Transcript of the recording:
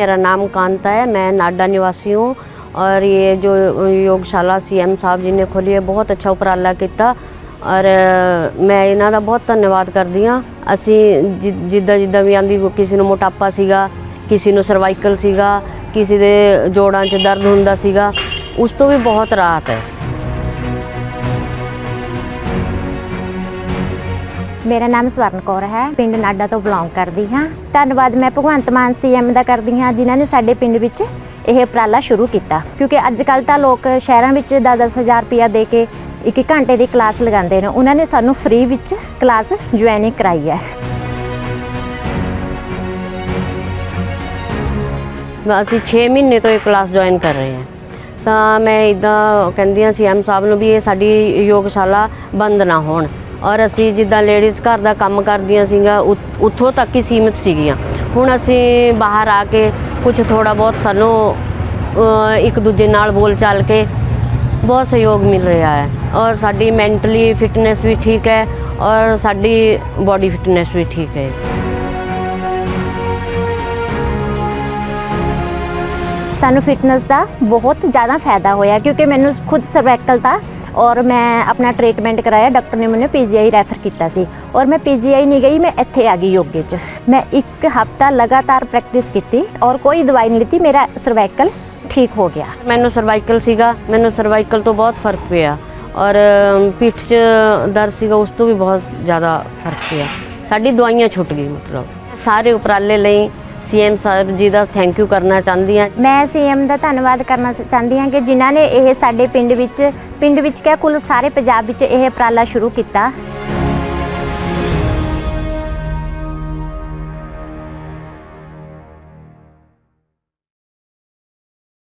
मेरा नाम कांता है मैं नाडा निवासी हूँ और ये जो योगशाला सीएम साहब जी ने खोली है बहुत अच्छा ਉਪਰਾਲਾ ਕੀਤਾ ਔਰ ਮੈਂ ਇਹਨਾਂ ਦਾ ਬਹੁਤ ਧੰਨਵਾਦ ਕਰਦੀ ਹਾਂ ਅਸੀਂ ਜਿ- ਜਿੱਦਾਂ ਜਿੱਦਾਂ ਵੀ ਆਂਦੀ ਕਿਸੇ ਨੂੰ ਮੋਟਾਪਾ ਸੀਗਾ ਕਿਸੇ ਨੂੰ ਸਰਵਾਈਕਲ ਸੀਗਾ ਕਿਸੇ ਦੇ ਜੋੜਾਂ 'ਚ ਦਰਦ ਹੁੰਦਾ ਸੀਗਾ ਉਸ ਤੋਂ ਵੀ ਬਹੁਤ ਰਾਹਤ ਹੈ ਮੇਰਾ ਨਾਮ ਸਵਰਨ ਕੌਰ ਹੈ, ਪਿੰਡ ਨਾਡਾ ਤੋਂ ਬਿਲੋਂਗ ਕਰਦੀ ਹਾਂ। ਧੰਨਵਾਦ, ਮੈਂ ਭਗਵੰਤ ਮਾਨ ਸੀਐਮ ਦਾ ਕਰਦੀ ਹਾਂ, ਜਿਨ੍ਹਾਂ ਨੇ ਸਾਡੇ ਪਿੰਡ ਵਿੱਚ ਇਹ ਉਪਰਾਲਾ ਸ਼ੁਰੂ ਕੀਤਾ। ਕਿਉਂਕਿ ਅੱਜ ਕੱਲ ਤਾਂ ਲੋਕ ਸ਼ਹਿਰਾਂ ਵਿੱਚ 10-10000 ਰੁਪਇਆ ਦੇ ਕੇ ਇੱਕ ਇੱਕ ਘੰਟੇ ਦੀ ਕਲਾਸ ਲਗਾਉਂਦੇ ਨੇ। ਉਹਨਾਂ ਨੇ ਸਾਨੂੰ ਫ੍ਰੀ ਵਿੱਚ ਕਲਾਸ ਜੁਆਇਨਿੰਗ ਕਰਾਈ ਹੈ। ਅਸੀਂ 6 ਮਹੀਨੇ ਤੋਂ ਇਹ ਕਲਾਸ ਜੁਆਇਨ ਕਰ ਰਹੇ ਹਾਂ। ਤਾਂ ਮੈਂ ਇਦਾਂ ਕਹਿੰਦੀ ਹਾਂ ਸੀਐਮ ਸਾਹਿਬ ਨੂੰ ਵੀ ਇਹ ਸਾਡੀ ਯੋਗਸ਼ਾਲਾ ਬੰਦ ਨਾ ਹੋਣ। ਔਰ ਅਸੀਂ ਜਿੱਦਾਂ ਲੇਡੀਜ਼ ਘਰ ਦਾ ਕੰਮ ਕਰਦੀਆਂ ਸੀਗਾ ਉ- ਉੱਥੋਂ ਤੱਕ ਹੀ ਸੀਮਿਤ ਸੀਗੀਆਂ। ਹੁਣ ਅਸੀਂ ਬਾਹਰ ਆ ਕੇ ਕੁਝ ਥੋੜਾ ਬਹੁਤ ਸਾਨੂੰ ਇੱਕ ਦੂਜੇ ਨਾਲ ਬੋਲ ਚਾਲ ਕੇ ਬਹੁਤ ਸਹਿਯੋਗ ਮਿਲ ਰਿਹਾ ਹੈ। ਔਰ ਸਾਡੀ ਮੈਂਟਲੀ ਫਿਟਨੈਸ ਵੀ ਠੀਕ ਹੈ, ਔਰ ਸਾਡੀ ਬਾਡੀ ਫਿਟਨੈਸ ਵੀ ਠੀਕ ਹੈ। ਸਾਨੂੰ ਫਿਟਨੈਸ ਦਾ ਬਹੁਤ ਜ਼ਿਆਦਾ ਫਾਇਦਾ ਹੋਇਆ, ਕਿਉਂਕਿ ਮੈਨੂੰ ਖੁਦ ਸਰਵਾਈਕਲ था ਔਰ ਮੈਂ ਆਪਣਾ ਟ੍ਰੀਟਮੈਂਟ ਕਰਾਇਆ ਡਾਕਟਰ ਨੇ ਮੈਨੂੰ ਪੀਜੀਆਈ ਰੈਫਰ ਕੀਤਾ ਸੀ। ਔਰ ਮੈਂ ਪੀਜੀਆਈ ਨਹੀਂ ਗਈ, ਮੈਂ ਇੱਥੇ ਆ ਗਈ ਯੋਗੇ 'ਚ। ਮੈਂ ਇੱਕ ਹਫਤਾ ਲਗਾਤਾਰ ਪ੍ਰੈਕਟਿਸ ਕੀਤੀ ਔਰ ਕੋਈ ਦਵਾਈ ਨਹੀਂ ਲਿੱਤੀ, ਮੇਰਾ ਸਰਵਾਈਕਲ ਠੀਕ ਹੋ ਗਿਆ। ਮੈਨੂੰ ਸਰਵਾਈਕਲ ਸੀਗਾ, ਮੈਨੂੰ ਸਰਵਾਈਕਲ ਤੋਂ ਬਹੁਤ ਫ਼ਰਕ ਪਿਆ। ਔਰ ਪਿੱਠ 'ਚ ਦਰਦ ਸੀਗਾ, ਉਸ ਤੋਂ ਵੀ ਬਹੁਤ ਜ਼ਿਆਦਾ ਫ਼ਰਕ ਪਿਆ। ਸਾਡੀ ਦਵਾਈਆਂ ਛੁੱਟ ਗਈ, ਮਤਲਬ। ਸਾਰੇ ਉਪਰਾਲੇ ਲਈ CM Sahib ji the thank you ਕਰਨਾ ਚਾਹੁੰਦੀ ਹਾਂ। ਮੈਂ ਸੀਐਮ ਦਾ ਧੰਨਵਾਦ ਕਰਨਾ ਚਾਹੁੰਦੀ ਹਾਂ ਕਿ ਜਿਨ੍ਹਾਂ ਨੇ ਇਹ ਸਾਡੇ ਪਿੰਡ ਵਿੱਚ ਪਿੰਡ ਵਿੱਚ ਕਿਆ ਕੁੱਲ ਸਾਰੇ ਪੰਜਾਬ ਵਿੱਚ ਇਹ ਉਪਰਾਲਾ ਸ਼ੁਰੂ ਕੀਤਾ।